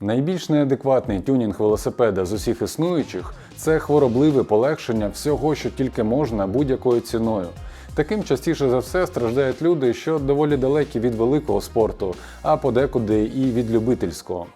Найбільш неадекватний тюнінг велосипеда з усіх існуючих це хворобливе полегшення всього, що тільки можна будь-якою ціною. Таким частіше за все страждають люди, що доволі далекі від великого спорту, а подекуди і від любительського.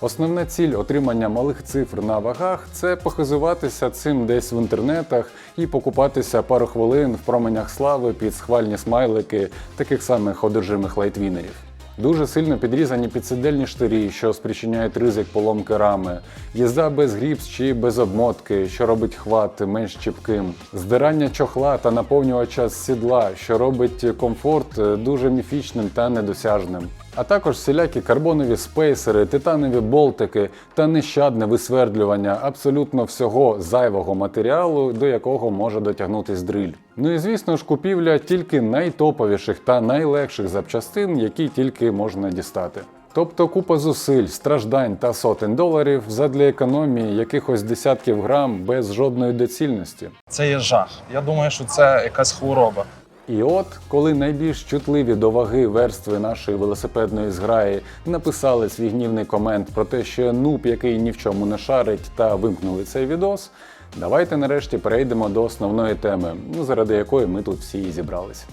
Основна ціль отримання малих цифр на вагах це похизуватися цим десь в інтернетах і покупатися пару хвилин в променях слави під схвальні смайлики таких самих одержимих лайтвінерів. Дуже сильно підрізані підсидельні штирі, що спричиняють ризик поломки рами, їзда без гріпс чи без обмотки, що робить хват менш чіпким, здирання чохла та наповнювача з сідла, що робить комфорт дуже міфічним та недосяжним. А також всілякі карбонові спейсери, титанові болтики та нещадне висвердлювання абсолютно всього зайвого матеріалу, до якого може дотягнутись дриль. Ну і звісно ж, купівля тільки найтоповіших та найлегших запчастин, які тільки можна дістати. Тобто купа зусиль, страждань та сотень доларів задля економії якихось десятків грам без жодної доцільності. Це є жах. Я думаю, що це якась хвороба. І от, коли найбільш чутливі до ваги верстви нашої велосипедної зграї написали свій гнівний комент про те, що нуб, який ні в чому не шарить, та вимкнули цей відос, давайте нарешті перейдемо до основної теми, ну, заради якої ми тут всі і зібрались.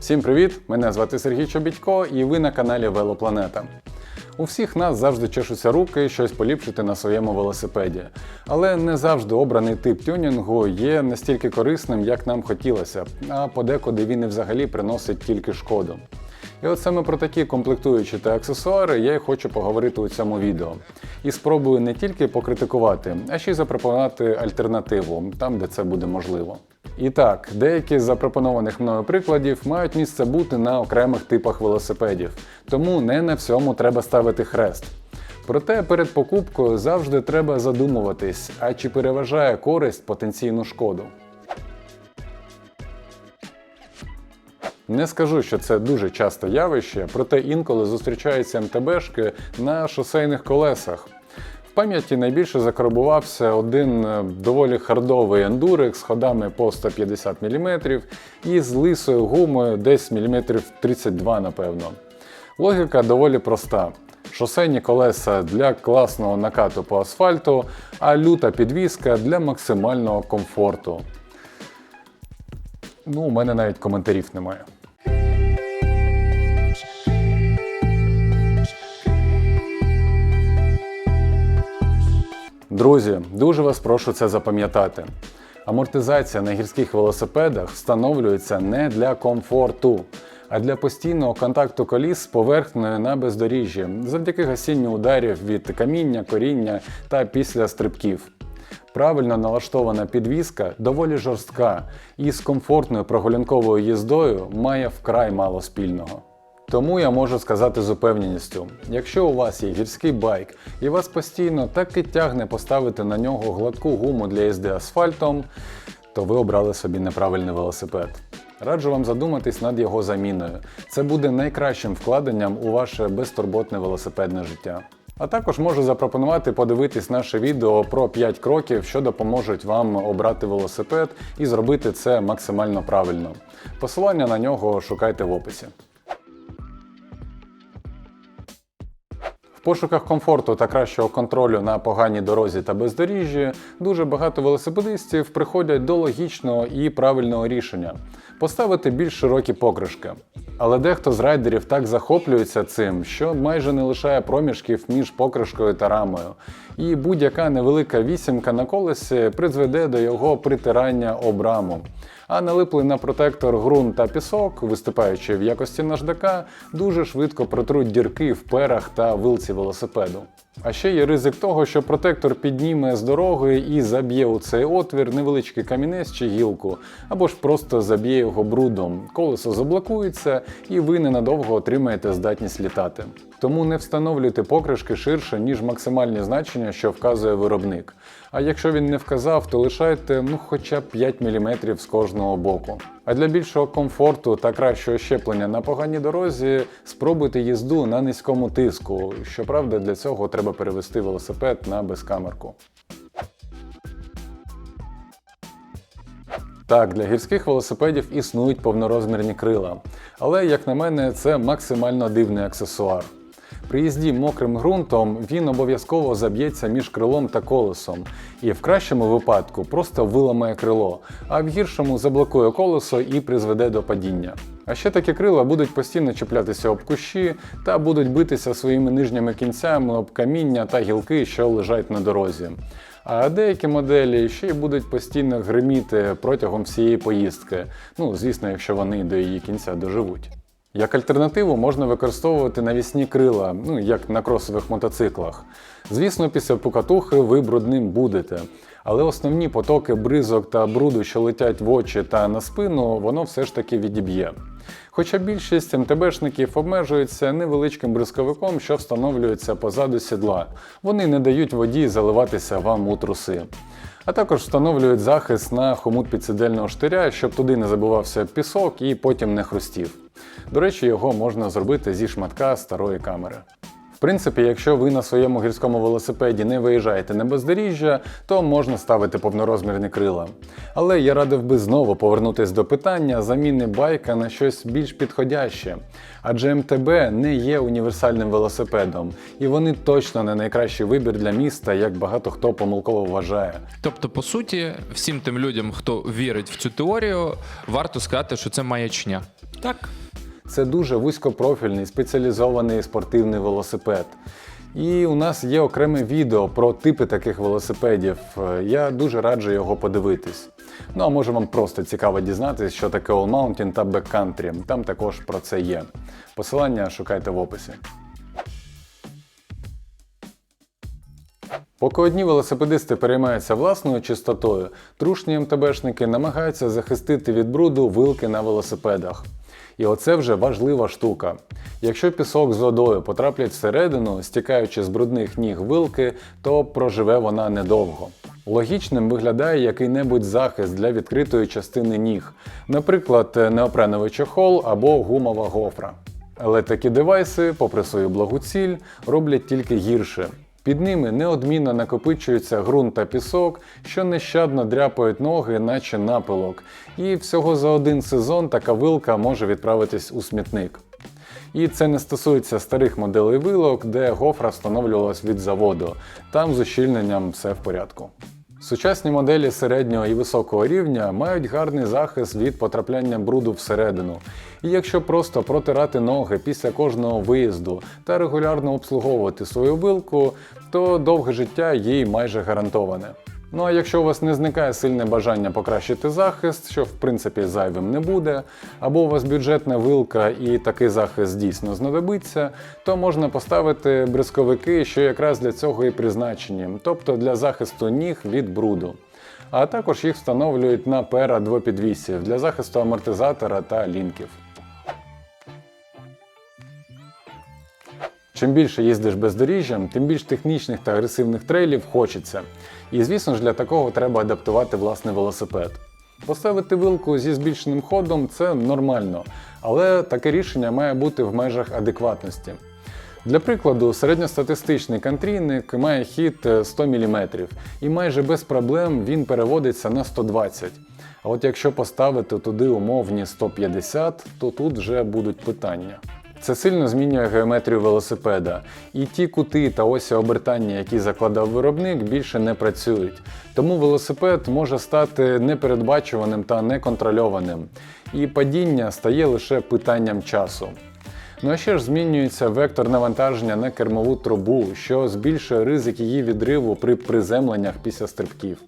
Всім привіт! Мене звати Сергій Чобідько, і ви на каналі Велопланета. У всіх нас завжди чешуться руки щось поліпшити на своєму велосипеді. Але не завжди обраний тип тюнінгу є настільки корисним, як нам хотілося а подекуди він і взагалі приносить тільки шкоду. І от саме про такі комплектуючі та аксесуари я й хочу поговорити у цьому відео. І спробую не тільки покритикувати, а ще й запропонувати альтернативу там, де це буде можливо. І так, деякі з запропонованих мною прикладів мають місце бути на окремих типах велосипедів, тому не на всьому треба ставити хрест. Проте перед покупкою завжди треба задумуватись, а чи переважає користь потенційну шкоду. Не скажу, що це дуже часте явище, проте інколи зустрічаються МТБшки на шосейних колесах. Пам'яті найбільше закарбувався один е, доволі хардовий ендурик з ходами по 150 мм і з лисою гумою десь мм 32, напевно. Логіка доволі проста. Шосейні колеса для класного накату по асфальту, а люта підвіска для максимального комфорту. Ну, у мене навіть коментарів немає. Друзі, дуже вас прошу це запам'ятати. Амортизація на гірських велосипедах встановлюється не для комфорту, а для постійного контакту коліс з поверхнею на бездоріжжі завдяки гасінню ударів від каміння, коріння та після стрибків. Правильно налаштована підвіска доволі жорстка і з комфортною прогулянковою їздою має вкрай мало спільного. Тому я можу сказати з упевненістю, якщо у вас є гірський байк і вас постійно так і тягне поставити на нього гладку гуму для їзди асфальтом, то ви обрали собі неправильний велосипед. Раджу вам задуматись над його заміною. Це буде найкращим вкладенням у ваше безтурботне велосипедне життя. А також можу запропонувати подивитись наше відео про 5 кроків, що допоможуть вам обрати велосипед і зробити це максимально правильно. Посилання на нього шукайте в описі. Пошуках комфорту та кращого контролю на поганій дорозі та бездоріжжі дуже багато велосипедистів приходять до логічного і правильного рішення поставити більш широкі покришки. Але дехто з райдерів так захоплюється цим, що майже не лишає проміжків між покришкою та рамою. І будь-яка невелика вісімка на колесі призведе до його притирання об раму. А налиплий на протектор ґрунт та пісок, виступаючи в якості наждака, дуже швидко протруть дірки в перах та вилці велосипеду. А ще є ризик того, що протектор підніме з дороги і заб'є у цей отвір невеличкий камінець чи гілку, або ж просто заб'є його брудом. Колесо заблокується і ви ненадовго отримаєте здатність літати. Тому не встановлюйте покришки ширше, ніж максимальні значення, що вказує виробник. А якщо він не вказав, то лишайте ну хоча б 5 мм з кожного боку. А для більшого комфорту та кращого щеплення на поганій дорозі спробуйте їзду на низькому тиску. Щоправда, для цього треба перевести велосипед на безкамерку. Так, для гірських велосипедів існують повнорозмірні крила, але, як на мене, це максимально дивний аксесуар. При їзді мокрим ґрунтом він обов'язково заб'ється між крилом та колесом, і в кращому випадку просто виламає крило, а в гіршому заблокує колесо і призведе до падіння. А ще такі крила будуть постійно чіплятися об кущі та будуть битися своїми нижніми кінцями об каміння та гілки, що лежать на дорозі. А деякі моделі ще й будуть постійно гриміти протягом всієї поїздки. Ну, звісно, якщо вони до її кінця доживуть. Як альтернативу можна використовувати навісні крила, ну як на кросових мотоциклах. Звісно, після покатухи ви брудним будете, але основні потоки бризок та бруду, що летять в очі та на спину, воно все ж таки відіб'є. Хоча більшість МТБшників обмежуються невеличким бризковиком, що встановлюється позаду сідла. Вони не дають воді заливатися вам у труси. А також встановлюють захист на хомут підсидельного штиря, щоб туди не забивався пісок і потім не хрустів. До речі, його можна зробити зі шматка старої камери. В принципі, якщо ви на своєму гірському велосипеді не виїжджаєте на бездоріжжя, то можна ставити повнорозмірні крила. Але я радив би знову повернутися до питання заміни байка на щось більш підходяще. Адже МТБ не є універсальним велосипедом, і вони точно не найкращий вибір для міста, як багато хто помилково вважає. Тобто, по суті, всім тим людям, хто вірить в цю теорію, варто сказати, що це маячня. Так. Це дуже вузькопрофільний спеціалізований спортивний велосипед. І у нас є окреме відео про типи таких велосипедів. Е, Я дуже раджу його подивитись. Ну а може вам просто цікаво дізнатися, що таке All Mountain та Backcountry. Там також про це є. Посилання шукайте в описі. Поки одні велосипедисти переймаються власною чистотою, трушні МТБшники намагаються захистити від бруду вилки на велосипедах. І оце вже важлива штука. Якщо пісок з водою потраплять всередину, стікаючи з брудних ніг вилки, то проживе вона недовго. Логічним виглядає який-небудь захист для відкритої частини ніг, наприклад, неопреновий чохол або гумова гофра. Але такі девайси, попри свою благу ціль, роблять тільки гірше. Під ними неодмінно накопичується ґрунт та пісок, що нещадно дряпають ноги, наче напилок. І всього за один сезон така вилка може відправитись у смітник. І це не стосується старих моделей вилок, де гофра встановлювалась від заводу. Там з ущільненням все в порядку. Сучасні моделі середнього і високого рівня мають гарний захист від потрапляння бруду всередину. І якщо просто протирати ноги після кожного виїзду та регулярно обслуговувати свою вилку, то довге життя їй майже гарантоване. Ну а якщо у вас не зникає сильне бажання покращити захист, що в принципі зайвим не буде, або у вас бюджетна вилка і такий захист дійсно знадобиться, то можна поставити бризковики, що якраз для цього і призначені, тобто для захисту ніг від бруду. А також їх встановлюють на пера двопідвісів для захисту амортизатора та лінків. Чим більше їздиш бездоріжжям, тим більш технічних та агресивних трейлів хочеться. І звісно ж для такого треба адаптувати власний велосипед. Поставити вилку зі збільшеним ходом це нормально, але таке рішення має бути в межах адекватності. Для прикладу, середньостатистичний контрійник має хід 100 мм, і майже без проблем він переводиться на 120 А от якщо поставити туди умовні 150, то тут вже будуть питання. Це сильно змінює геометрію велосипеда, і ті кути та осі обертання, які закладав виробник, більше не працюють. Тому велосипед може стати непередбачуваним та неконтрольованим, і падіння стає лише питанням часу. Ну а ще ж змінюється вектор навантаження на кермову трубу, що збільшує ризик її відриву при приземленнях після стрибків.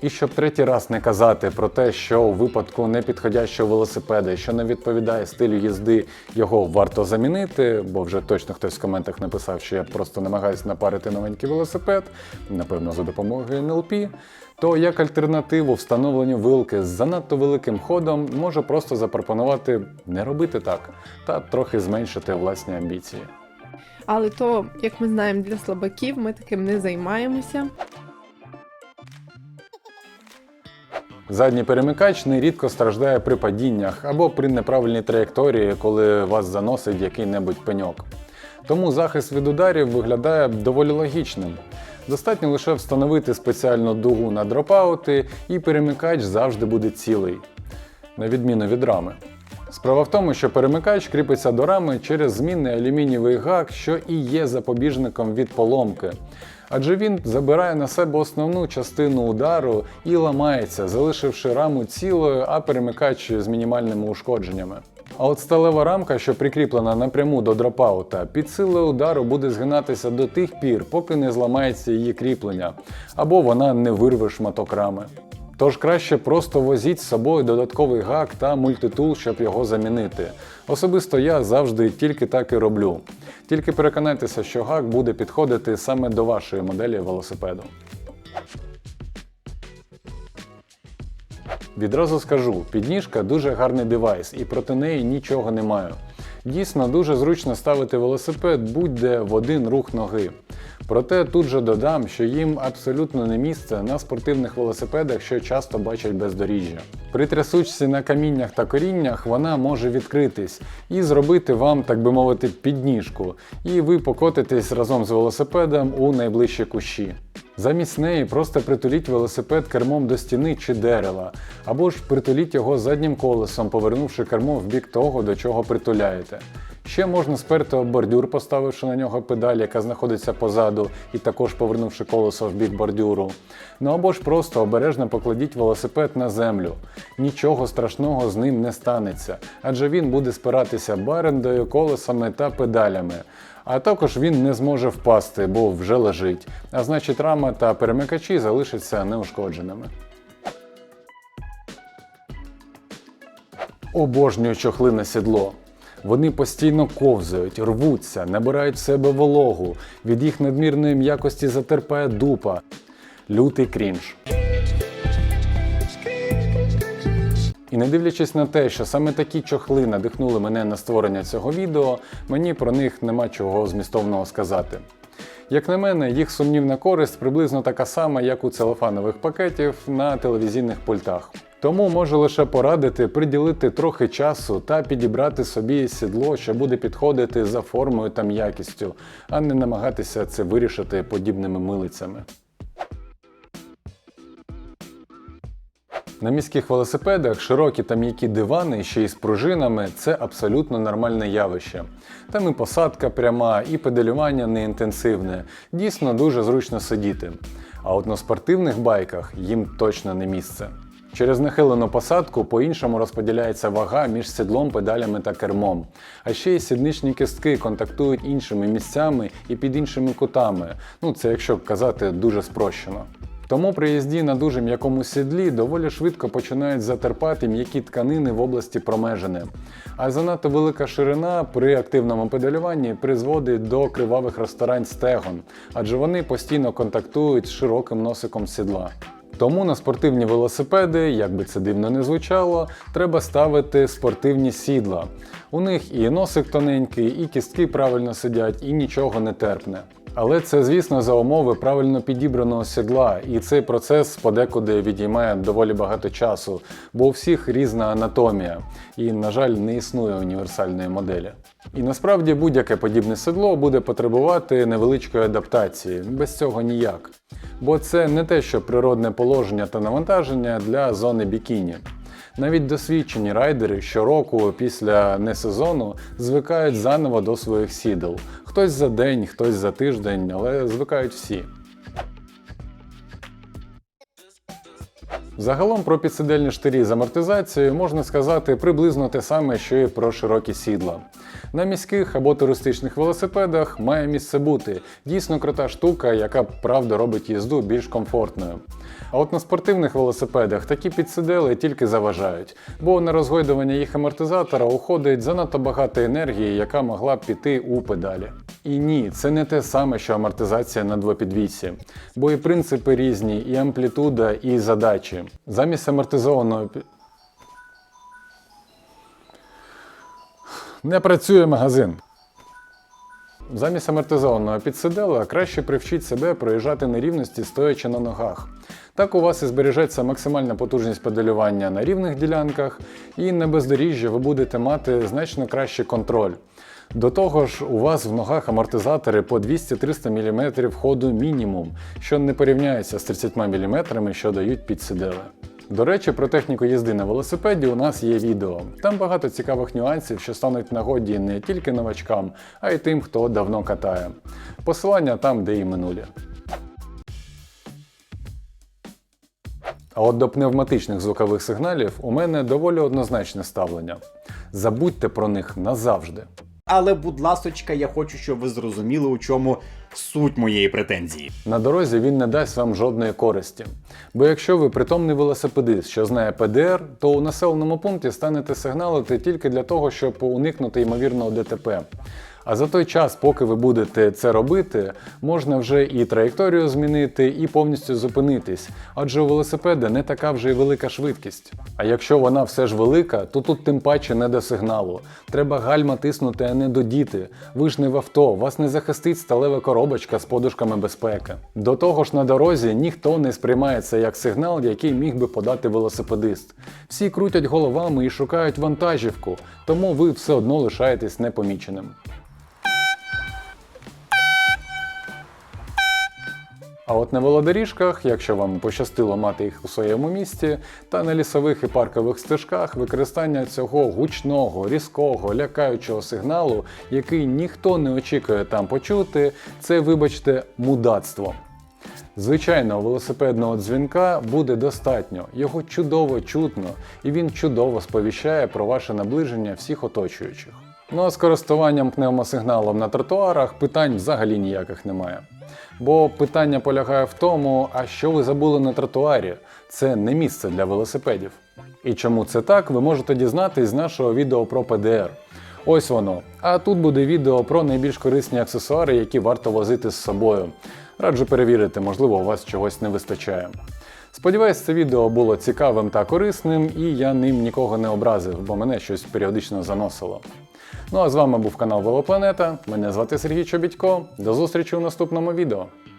І щоб третій раз не казати про те, що у випадку непідходящого велосипеда, що не відповідає стилю їзди, його варто замінити, бо вже точно хтось в коментах написав, що я просто намагаюся напарити новенький велосипед, напевно, за допомогою НЛП, то як альтернативу встановленню вилки з занадто великим ходом можу просто запропонувати не робити так та трохи зменшити власні амбіції. Але то, як ми знаємо, для слабаків ми таким не займаємося. Задній перемикач нерідко страждає при падіннях або при неправильній траєкторії, коли вас заносить який-небудь пеньок. Тому захист від ударів виглядає доволі логічним. Достатньо лише встановити спеціальну дугу на дропаути, і перемикач завжди буде цілий, на відміну від рами. Справа в тому, що перемикач кріпиться до рами через змінний алюмінієвий гак, що і є запобіжником від поломки. Адже він забирає на себе основну частину удару і ламається, залишивши раму цілою, а перемикач з мінімальними ушкодженнями. А от сталева рамка, що прикріплена напряму до дропаута, під силою удару буде згинатися до тих пір, поки не зламається її кріплення, або вона не вирве шматок рами. Тож краще просто возіть з собою додатковий гак та мультитул, щоб його замінити. Особисто я завжди тільки так і роблю. Тільки переконайтеся, що гак буде підходити саме до вашої моделі велосипеду. Відразу скажу, підніжка дуже гарний девайс і проти неї нічого не маю. Дійсно, дуже зручно ставити велосипед будь-де в один рух ноги. Проте тут же додам, що їм абсолютно не місце на спортивних велосипедах, що часто бачать бездоріжжя. При трясучці на каміннях та коріннях вона може відкритись і зробити вам, так би мовити, підніжку, і ви покотитесь разом з велосипедом у найближчі кущі. Замість неї просто притуліть велосипед кермом до стіни чи дерева, або ж притуліть його заднім колесом, повернувши кермо в бік того, до чого притуляєте. Ще можна сперти бордюр, поставивши на нього педаль, яка знаходиться позаду, і також повернувши колесо в бік бордюру. Ну або ж просто обережно покладіть велосипед на землю. Нічого страшного з ним не станеться, адже він буде спиратися барендою, колесами та педалями. А також він не зможе впасти, бо вже лежить. А значить, рама та перемикачі залишаться неушкодженими. Обожнюю чохли на сідло. Вони постійно ковзають, рвуться, набирають в себе вологу, від їх надмірної м'якості затерпає дупа. Лютий крінж. І не дивлячись на те, що саме такі чохли надихнули мене на створення цього відео, мені про них нема чого змістовного сказати. Як на мене, їх сумнівна користь приблизно така сама, як у целофанових пакетів на телевізійних пультах. Тому можу лише порадити приділити трохи часу та підібрати собі сідло, що буде підходити за формою та м'якістю, а не намагатися це вирішити подібними милицями. На міських велосипедах широкі та м'які дивани ще й з пружинами це абсолютно нормальне явище. Там і посадка пряма, і педалювання неінтенсивне. Дійсно дуже зручно сидіти. А от на спортивних байках їм точно не місце. Через нахилену посадку по-іншому розподіляється вага між сідлом, педалями та кермом. А ще й сідничні кістки контактують іншими місцями і під іншими кутами. Ну це якщо казати дуже спрощено. Тому при їзді на дуже м'якому сідлі доволі швидко починають затерпати м'які тканини в області промежини. А занадто велика ширина при активному педалюванні призводить до кривавих розтарань стегон, адже вони постійно контактують з широким носиком сідла. Тому на спортивні велосипеди, як би це дивно не звучало, треба ставити спортивні сідла. У них і носик тоненький, і кістки правильно сидять, і нічого не терпне. Але це, звісно, за умови правильно підібраного сідла, і цей процес подекуди відіймає доволі багато часу, бо у всіх різна анатомія, і, на жаль, не існує універсальної моделі. І насправді будь-яке подібне седло буде потребувати невеличкої адаптації, без цього ніяк. Бо це не те, що природне положення та навантаження для зони бікіні. Навіть досвідчені райдери щороку після несезону звикають заново до своїх сідел. Хтось за день, хтось за тиждень, але звикають всі. Загалом про підсидельні штирі з амортизацією можна сказати приблизно те саме, що і про широкі сідла. На міських або туристичних велосипедах має місце бути дійсно крута штука, яка правда робить їзду більш комфортною. А от на спортивних велосипедах такі підсидели тільки заважають, бо на розгойдування їх амортизатора уходить занадто багато енергії, яка могла б піти у педалі. І ні, це не те саме, що амортизація на двопідвісі, бо і принципи різні, і амплітуда, і задачі. Замість амортизованого Не працює магазин. Замість амортизованого підсидела краще привчіть себе проїжджати на рівності стоячи на ногах. Так у вас і збережеться максимальна потужність педалювання на рівних ділянках, і на бездоріжжі ви будете мати значно кращий контроль. До того ж, у вас в ногах амортизатори по 200-300 мм ходу мінімум, що не порівняється з 30 мм, що дають під сидели. До речі, про техніку їзди на велосипеді у нас є відео. Там багато цікавих нюансів, що стануть нагоді не тільки новачкам, а й тим, хто давно катає. Посилання там, де і минулі. А от до пневматичних звукових сигналів у мене доволі однозначне ставлення. Забудьте про них назавжди. Але, будь ласочка, я хочу, щоб ви зрозуміли, у чому суть моєї претензії. На дорозі він не дасть вам жодної користі. Бо якщо ви притомний велосипедист, що знає ПДР, то у населеному пункті станете сигналити тільки для того, щоб уникнути ймовірного ДТП. А за той час, поки ви будете це робити, можна вже і траєкторію змінити, і повністю зупинитись, адже у велосипеда не така вже й велика швидкість. А якщо вона все ж велика, то тут тим паче не до сигналу. Треба гальма тиснути, а не додіти. Ви ж не в авто, вас не захистить сталева коробочка з подушками безпеки. До того ж, на дорозі ніхто не сприймає це як сигнал, який міг би подати велосипедист. Всі крутять головами і шукають вантажівку, тому ви все одно лишаєтесь непоміченим. А от на велодоріжках, якщо вам пощастило мати їх у своєму місті, та на лісових і паркових стежках використання цього гучного, різкого, лякаючого сигналу, який ніхто не очікує там почути, це, вибачте, мудацтво. Звичайно, велосипедного дзвінка буде достатньо, його чудово чутно, і він чудово сповіщає про ваше наближення всіх оточуючих. Ну а з користуванням пневмосигналом на тротуарах питань взагалі ніяких немає. Бо питання полягає в тому, а що ви забули на тротуарі? Це не місце для велосипедів. І чому це так, ви можете дізнатись з нашого відео про ПДР. Ось воно. А тут буде відео про найбільш корисні аксесуари, які варто возити з собою. Раджу перевірити, можливо, у вас чогось не вистачає. Сподіваюсь, це відео було цікавим та корисним, і я ним нікого не образив, бо мене щось періодично заносило. Ну а з вами був канал Велопланета. Мене звати Сергій Чобітько. До зустрічі у наступному відео.